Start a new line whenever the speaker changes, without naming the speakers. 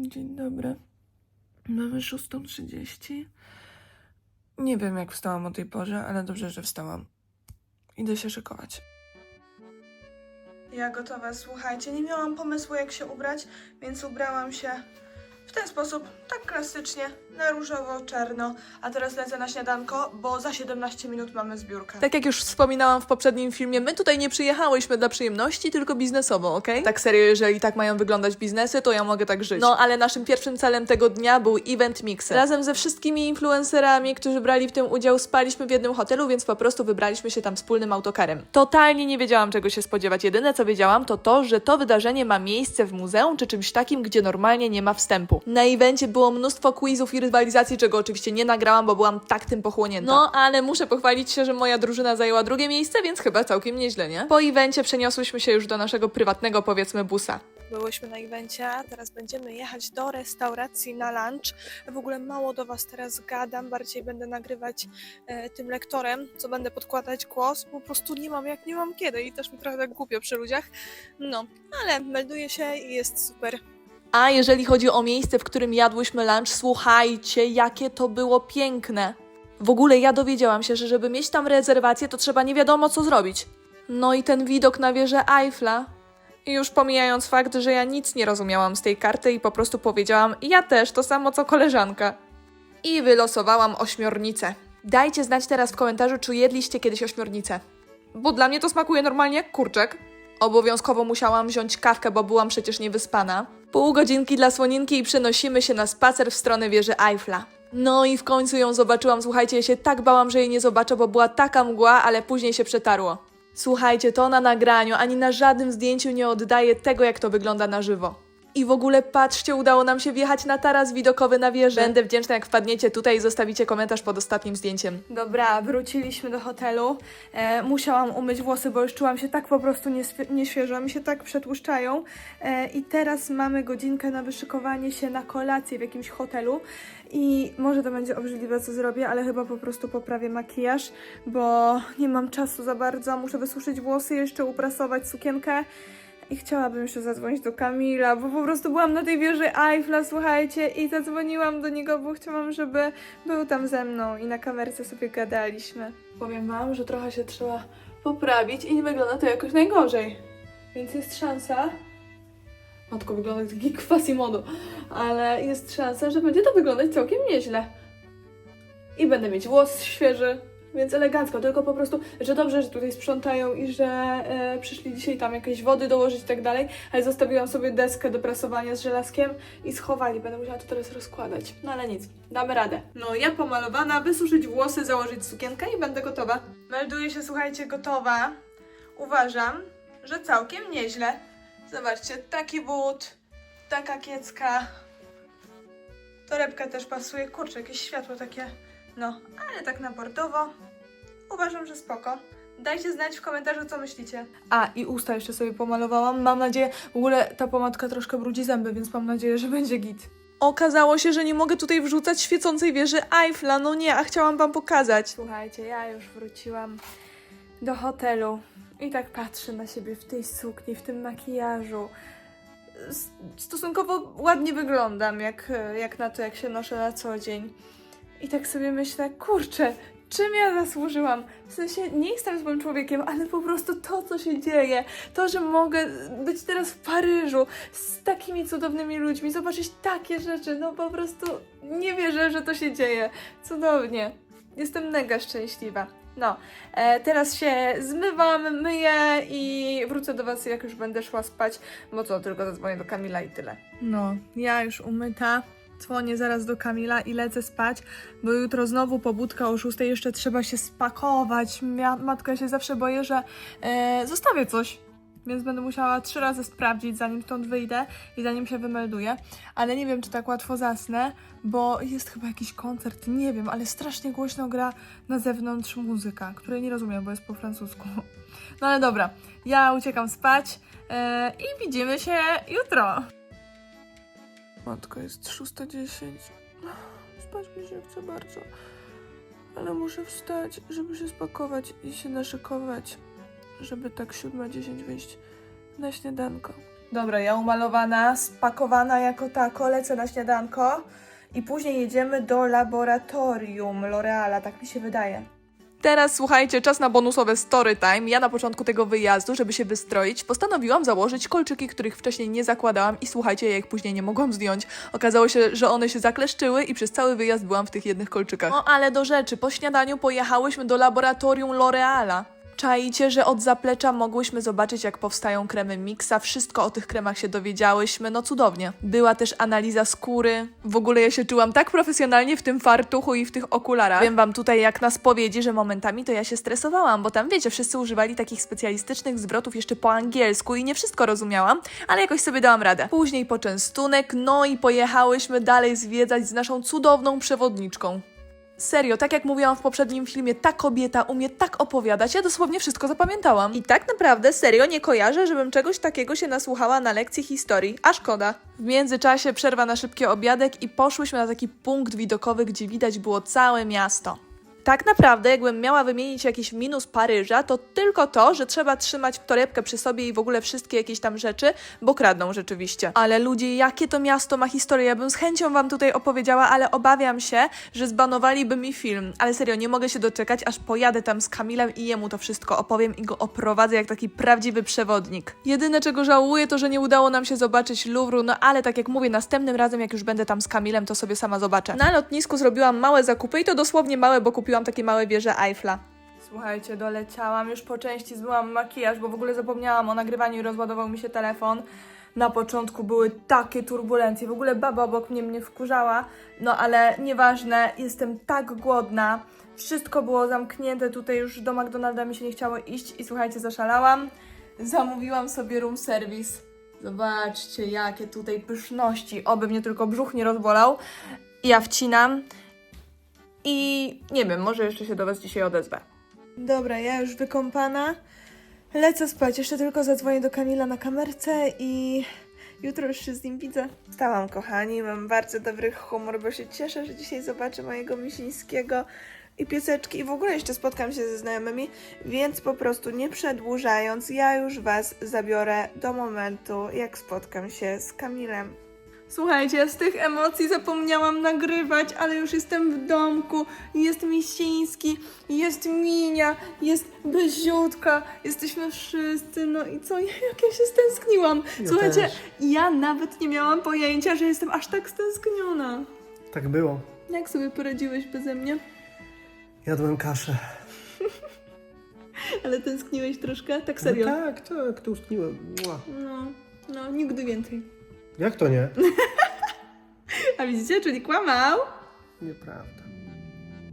Dzień dobry. Mamy 6.30. Nie wiem, jak wstałam o tej porze, ale dobrze, że wstałam. Idę się szykować. Ja gotowa, słuchajcie. Nie miałam pomysłu, jak się ubrać, więc ubrałam się w ten sposób, tak klasycznie, na różowo-czarno. A teraz lecę na śniadanko, bo za 17 minut mamy zbiórkę.
Tak jak już wspominałam w poprzednim filmie, my tutaj nie przyjechałyśmy dla przyjemności, tylko biznesowo, okej? Tak serio, jeżeli tak mają wyglądać biznesy, to ja mogę tak żyć. No, ale naszym pierwszym celem tego dnia był Event Mixer. Razem ze wszystkimi influencerami, którzy brali w tym udział, spaliśmy w jednym hotelu, więc po prostu wybraliśmy się tam wspólnym autokarem. Totalnie nie wiedziałam, czego się spodziewać. Jedyne, co wiedziałam, to to, że to wydarzenie ma miejsce w muzeum, czy czymś takim, gdzie normalnie nie ma wstępu. Na evencie było mnóstwo quizów i rywalizacji, czego oczywiście nie nagrałam, bo byłam tak tym pochłonięta. No, ale muszę pochwalić się, że moja drużyna zajęła drugie miejsce, więc chyba całkiem nieźle, nie? Po evencie przeniosłyśmy się już do naszego prywatnego, powiedzmy, busa.
Byłyśmy na evencie, a teraz będziemy jechać do restauracji na lunch. W ogóle mało do Was teraz gadam, bardziej będę nagrywać e, tym lektorem, co będę podkładać głos. Po prostu nie mam jak nie mam kiedy i też mi trochę tak głupio przy ludziach. No, ale melduję się i jest super.
A jeżeli chodzi o miejsce, w którym jadłyśmy lunch, słuchajcie, jakie to było piękne. W ogóle ja dowiedziałam się, że żeby mieć tam rezerwację, to trzeba nie wiadomo co zrobić. No i ten widok na wieżę Eiffla. Już pomijając fakt, że ja nic nie rozumiałam z tej karty i po prostu powiedziałam, ja też, to samo co koleżanka. I wylosowałam ośmiornicę. Dajcie znać teraz w komentarzu, czy jedliście kiedyś ośmiornicę. Bo dla mnie to smakuje normalnie jak kurczak. Obowiązkowo musiałam wziąć kawkę, bo byłam przecież niewyspana. Pół godzinki dla słoninki i przenosimy się na spacer w stronę wieży Eiffla. No i w końcu ją zobaczyłam. Słuchajcie, ja się tak bałam, że jej nie zobaczę, bo była taka mgła, ale później się przetarło. Słuchajcie, to na nagraniu ani na żadnym zdjęciu nie oddaje tego, jak to wygląda na żywo. I w ogóle patrzcie, udało nam się wjechać na taras widokowy na wieżę. Będę wdzięczna, jak wpadniecie tutaj i zostawicie komentarz pod ostatnim zdjęciem.
Dobra, wróciliśmy do hotelu. E, musiałam umyć włosy, bo już czułam się tak po prostu nieświeżo, mi się tak przetłuszczają. E, I teraz mamy godzinkę na wyszykowanie się na kolację w jakimś hotelu. I może to będzie obrzydliwe, co zrobię, ale chyba po prostu poprawię makijaż, bo nie mam czasu za bardzo. Muszę wysuszyć włosy, jeszcze uprasować sukienkę. I chciałabym jeszcze zadzwonić do Kamila, bo po prostu byłam na tej wieży Eiffla, słuchajcie, i zadzwoniłam do niego, bo chciałam, żeby był tam ze mną i na kamerce sobie gadaliśmy.
Powiem wam, że trochę się trzeba poprawić i nie wygląda to jakoś najgorzej. Więc jest szansa... Matko, wygląda jak taki Quasimodo. Ale jest szansa, że będzie to wyglądać całkiem nieźle. I będę mieć włos świeży, więc elegancko. Tylko po prostu, że dobrze, że tutaj sprzątają i że e, przyszli dzisiaj tam jakieś wody dołożyć i tak dalej. Ale zostawiłam sobie deskę do prasowania z żelazkiem i schowali. Będę musiała to teraz rozkładać. No ale nic, damy radę. No, ja pomalowana, wysuszyć włosy, założyć sukienkę i będę gotowa. Melduję się, słuchajcie, gotowa. Uważam, że całkiem nieźle. Zobaczcie, taki but, taka kiecka. Torebka też pasuje. Kurczę, jakieś światło takie. No, ale tak na bordowo. Uważam, że spoko. Dajcie znać w komentarzu, co myślicie. A, i usta jeszcze sobie pomalowałam. Mam nadzieję, w ogóle ta pomadka troszkę brudzi zęby, więc mam nadzieję, że będzie git.
Okazało się, że nie mogę tutaj wrzucać świecącej wieży Eiffla. No nie, a chciałam wam pokazać.
Słuchajcie, ja już wróciłam do hotelu i tak patrzę na siebie w tej sukni, w tym makijażu. Stosunkowo ładnie wyglądam, jak, jak na to, jak się noszę na co dzień. I tak sobie myślę, kurczę, czym ja zasłużyłam? W sensie nie jestem złym człowiekiem, ale po prostu to, co się dzieje, to, że mogę być teraz w Paryżu z takimi cudownymi ludźmi, zobaczyć takie rzeczy, no po prostu nie wierzę, że to się dzieje. Cudownie. Jestem mega szczęśliwa. No, e, teraz się zmywam, myję i wrócę do Was, jak już będę szła spać, bo co, tylko zadzwonię do Kamila i tyle.
No, ja już umyta. Dzwonię zaraz do Kamila i lecę spać, bo jutro znowu pobudka o 6 jeszcze trzeba się spakować. Mia matka się zawsze boję, że e, zostawię coś. Więc będę musiała trzy razy sprawdzić, zanim stąd wyjdę i zanim się wymelduję. Ale nie wiem, czy tak łatwo zasnę, bo jest chyba jakiś koncert, nie wiem, ale strasznie głośno gra na zewnątrz muzyka, której nie rozumiem, bo jest po francusku. No ale dobra, ja uciekam spać e, i widzimy się jutro. Matko, jest 6.10. Spać mi się chce bardzo. Ale muszę wstać, żeby się spakować i się naszykować, żeby tak 7.10 wyjść na śniadanko.
Dobra, ja umalowana, spakowana jako tako, lecę na śniadanko i później jedziemy do laboratorium L'Oreala, tak mi się wydaje.
Teraz słuchajcie, czas na bonusowe story time. Ja na początku tego wyjazdu, żeby się wystroić, postanowiłam założyć kolczyki, których wcześniej nie zakładałam i słuchajcie, ja ich później nie mogłam zdjąć. Okazało się, że one się zakleszczyły i przez cały wyjazd byłam w tych jednych kolczykach. No ale do rzeczy, po śniadaniu pojechałyśmy do laboratorium L'Oreala. Czaicie, że od zaplecza mogłyśmy zobaczyć, jak powstają kremy Mixa. Wszystko o tych kremach się dowiedziałyśmy. No cudownie. Była też analiza skóry. W ogóle ja się czułam tak profesjonalnie w tym fartuchu i w tych okularach. Wiem wam tutaj jak na spowiedzi, że momentami to ja się stresowałam, bo tam wiecie, wszyscy używali takich specjalistycznych zwrotów jeszcze po angielsku i nie wszystko rozumiałam, ale jakoś sobie dałam radę. Później poczęstunek, no i pojechałyśmy dalej zwiedzać z naszą cudowną przewodniczką. Serio, tak jak mówiłam w poprzednim filmie, ta kobieta umie tak opowiadać, ja dosłownie wszystko zapamiętałam. I tak naprawdę serio nie kojarzę, żebym czegoś takiego się nasłuchała na lekcji historii, a szkoda. W międzyczasie przerwa na szybki obiadek i poszłyśmy na taki punkt widokowy, gdzie widać było całe miasto. Tak naprawdę, jakbym miała wymienić jakiś minus Paryża, to tylko to, że trzeba trzymać torebkę przy sobie i w ogóle wszystkie jakieś tam rzeczy, bo kradną rzeczywiście. Ale ludzie, jakie to miasto ma historię, ja bym z chęcią wam tutaj opowiedziała, ale obawiam się, że zbanowaliby mi film. Ale serio, nie mogę się doczekać, aż pojadę tam z Kamilem i jemu to wszystko opowiem i go oprowadzę jak taki prawdziwy przewodnik. Jedyne, czego żałuję, to, że nie udało nam się zobaczyć Louvru, no ale tak jak mówię, następnym razem, jak już będę tam z Kamilem, to sobie sama zobaczę. Na lotnisku zrobiłam małe zakupy i to dosłownie małe, bo kupiłam takie małe wieże Eiffla.
Słuchajcie, doleciałam, już po części zmyłam makijaż, bo w ogóle zapomniałam o nagrywaniu i rozładował mi się telefon. Na początku były takie turbulencje, w ogóle baba obok mnie mnie wkurzała, no ale nieważne, jestem tak głodna. Wszystko było zamknięte, tutaj już do McDonalda mi się nie chciało iść i słuchajcie, zaszalałam. Zamówiłam sobie room service. Zobaczcie, jakie tutaj pyszności, oby mnie tylko brzuch nie rozbolał. Ja wcinam i nie wiem, może jeszcze się do Was dzisiaj odezwę. Dobra, ja już wykąpana. Lecę spać. Jeszcze tylko zadzwonię do Kamila na kamerce i jutro już się z nim widzę. Stałam, kochani. Mam bardzo dobry humor, bo się cieszę, że dzisiaj zobaczę mojego Misińskiego i pieseczki. I w ogóle jeszcze spotkam się ze znajomymi, więc po prostu nie przedłużając, ja już Was zabiorę do momentu, jak spotkam się z Kamilem. Słuchajcie, z tych emocji zapomniałam nagrywać, ale już jestem w domku, jest Misiński, jest Minia, jest Beziutka, jesteśmy wszyscy, no i co, jak ja się stęskniłam.
Ja
Słuchajcie,
też.
ja nawet nie miałam pojęcia, że jestem aż tak stęskniona.
Tak było.
Jak sobie poradziłeś beze mnie?
Jadłem kaszę.
Ale tęskniłeś troszkę? Tak serio?
No tak, tak, tłuskniłem. Mua.
No, no, nigdy więcej.
Jak to nie?
A widzicie, czyli kłamał?
Nieprawda.